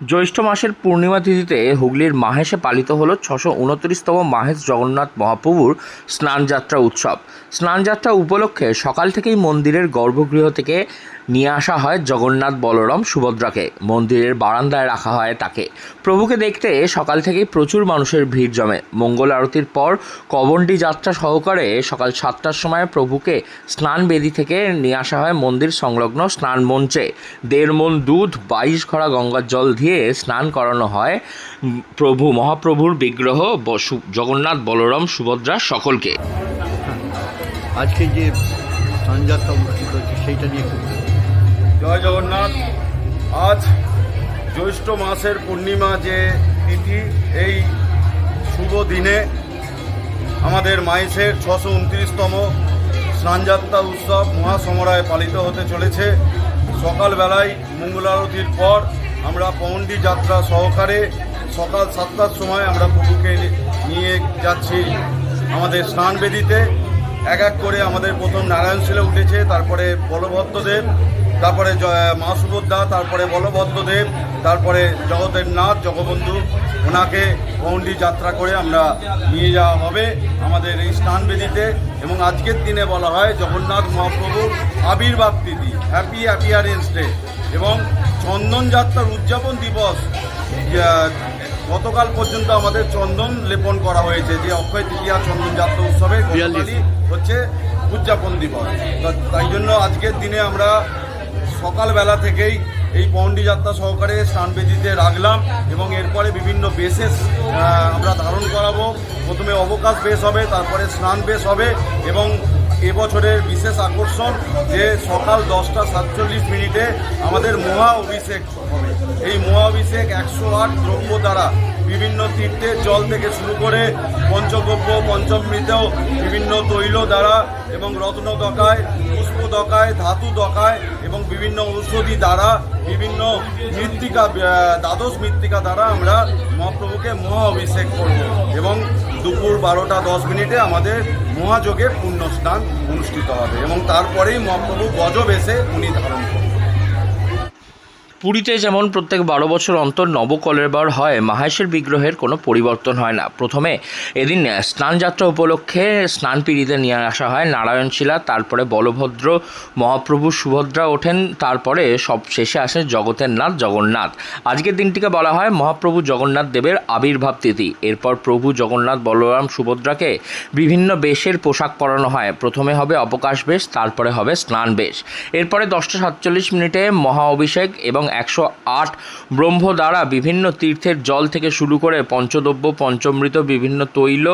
জ্যৈষ্ঠ মাসের পূর্ণিমা তিথিতে হুগলির মাহেশে পালিত হল ছশো উনত্রিশতম মাহেশ জগন্নাথ মহাপ্রভুর স্নানযাত্রা উৎসব। স্নানযাত্রা উপলক্ষে সকাল থেকেই মন্দিরের গর্ভগৃহ থেকে নিয়ে আসা হয় জগন্নাথ বলরাম সুভদ্রাকে। মন্দিরের বারান্দায় রাখা হয় তাকে। প্রভুকে দেখতে সকাল থেকেই প্রচুর মানুষের ভিড় জমে। মঙ্গল আরতির পর কবন্ডি যাত্রা সহকারে সকাল সাতটার সময় প্রভুকে স্নান বেদি থেকে নিয়ে আসা হয় মন্দির সংলগ্ন স্নান মঞ্চে দেড় মন দুধ, বাইশ ঘড়া গঙ্গার জল দিয়ে স্নান করানো হয়। প্রভু মহাপ্রভুর বিগ্রহ ব- সু- জগন্নাথ বলরাম সুভদ্রা সকলকে। আজকে যে স্নানযাত্রা অনুষ্ঠিত হচ্ছে সেইটা নিয়ে জয় জগন্নাথ। আজ জ্যৈষ্ঠ মাসের পূর্ণিমা যে তিথি এই শুভ দিনে আমাদের মাইসের ছশো উনত্রিশতম স্নানযাত্রা উৎসব মহাসমরায় পালিত হতে চলেছে। সকালবেলায় মঙ্গলারতির পর আমরা পৌন্ডি যাত্রা সহকারে সকাল সাতটার সময় আমরা পুকুরকে নিয়ে যাচ্ছি আমাদের স্নান বেদিতে। এক এক করে আমাদের প্রথম নারায়ণ শিলে উঠেছে, তারপরে বলভদ্রদেব, তারপরে মা সুভদ্রা, তারপরে বলভদ্রদেব, তারপরে জগতের নাথ, জগবন্ধু, ওনাকে গৌন্ডি যাত্রা করে আমরা নিয়ে যাওয়া হবে আমাদের এই স্নানবেদিতে এবং আজকের দিনে বলা হয় জগন্নাথ মহাপ্রভুর আবির্ভাব তিথি হ্যাপি অ্যাপিয়ারেন্স ডে এবং চন্দন যাত্রার উদযাপন দিবস গতকাল পর্যন্ত আমাদের চন্দন লেপন করা হয়েছে যে অক্ষয় তৃতীয়া চন্দন যাত্রা উৎসবে গতকালই হচ্ছে উদযাপন দিবস। তাই জন্য আজকের দিনে আমরা সকালবেলা থেকেই এই পৌন্ডি যাত্রা সহকারে স্নানবেদিতে রাখলাম এবং এরপরে বিভিন্ন বেসেস আমরা ধারণ করাবো। প্রথমে অবকাশ বেশ হবে তারপরে স্নান বেশ হবে এবং এবছরের বিশেষ আকর্ষণ যে সকাল দশটা সাতচল্লিশ মিনিটে আমাদের মহা অভিষেক হবে। এই মহা অভিষেক একশো আট দ্রব্য দ্বারা বিভিন্ন তীর্থের জল থেকে শুরু করে পঞ্চগব্য, পঞ্চমৃত, বিভিন্ন তৈল দ্বারা এবং রত্ন দকায়, পুষ্প দকায়, ধাতু দকায় এবং বিভিন্ন ঔষধি দ্বারা, বিভিন্ন মৃত্তিকা দ্বাদশ মৃত্তিকা দ্বারা আমরা মহাপ্রভুকে মহা অভিষেক করব। এবং বারোটা দশ মিনিটে আমাদের মহাযোগে পুণ্য স্নান অনুষ্ঠিত হবে এবং তারপরেই মহাপ্রভু গজব এসে উনি ধারণ করবেন। পুরীতে যেমন প্রত্যেক বারো বছর অন্তর নবকলেরবার হয়, মাহেশের বিগ্রহের কোনো পরিবর্তন হয় না। প্রথমে এদিন স্নানযাত্রা উপলক্ষে স্নান পিড়িতে নিয়ে আসা হয় নারায়ণশিলা, তারপরে বলভদ্র, মহাপ্রভু, সুভদ্রা ওঠেন, তারপরে সব শেষে আসে জগতের নাথ, জগন্নাথ। আজকের দিনটিকে বলা হয় মহাপ্রভু জগন্নাথ দেবের আবির্ভাব তিথি। এরপর প্রভু জগন্নাথ, বলরাম, সুভদ্রাকে বিভিন্ন বেশের পোশাক পরানো হয়। প্রথমে হবে অবকাশ বেশ, তারপরে হবে স্নান বেশ। এরপরে দশটা সাতচল্লিশ মিনিটে মহা অভিষেক এবং একশো আট ব্রহ্ম দ্বারা বিভিন্ন তীর্থের জল থেকে শুরু করে পঞ্চদ্রব্য পঞ্চমৃত, বিভিন্ন তৈল,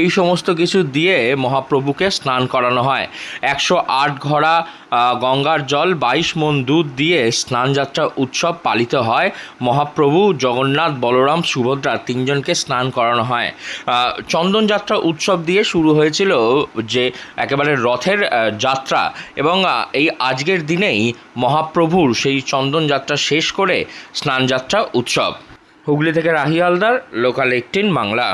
এই সমস্ত কিছু দিয়ে মহাপ্রভুকে স্নান করানো হয়। একশো আট ঘড়া গঙ্গার জল, বাইশ মন দুধ দিয়ে স্নানযাত্রা উৎসব পালিত হয়। মহাপ্রভু, জগন্নাথ, বলরাম, সুভদ্রা তিনজনকে স্নান করানো হয়। চন্দনযাত্রা উৎসব দিয়ে শুরু হয়েছিল যে একেবারে রথের যাত্রা এবং এই আজকের দিনেই মহাপ্রভুর সেই চন্দনযাত্রা শেষ করে স্নানযাত্রা উৎসব। হুগলি থেকে রাহি হালদার লোকাল এইটিন বাংলা।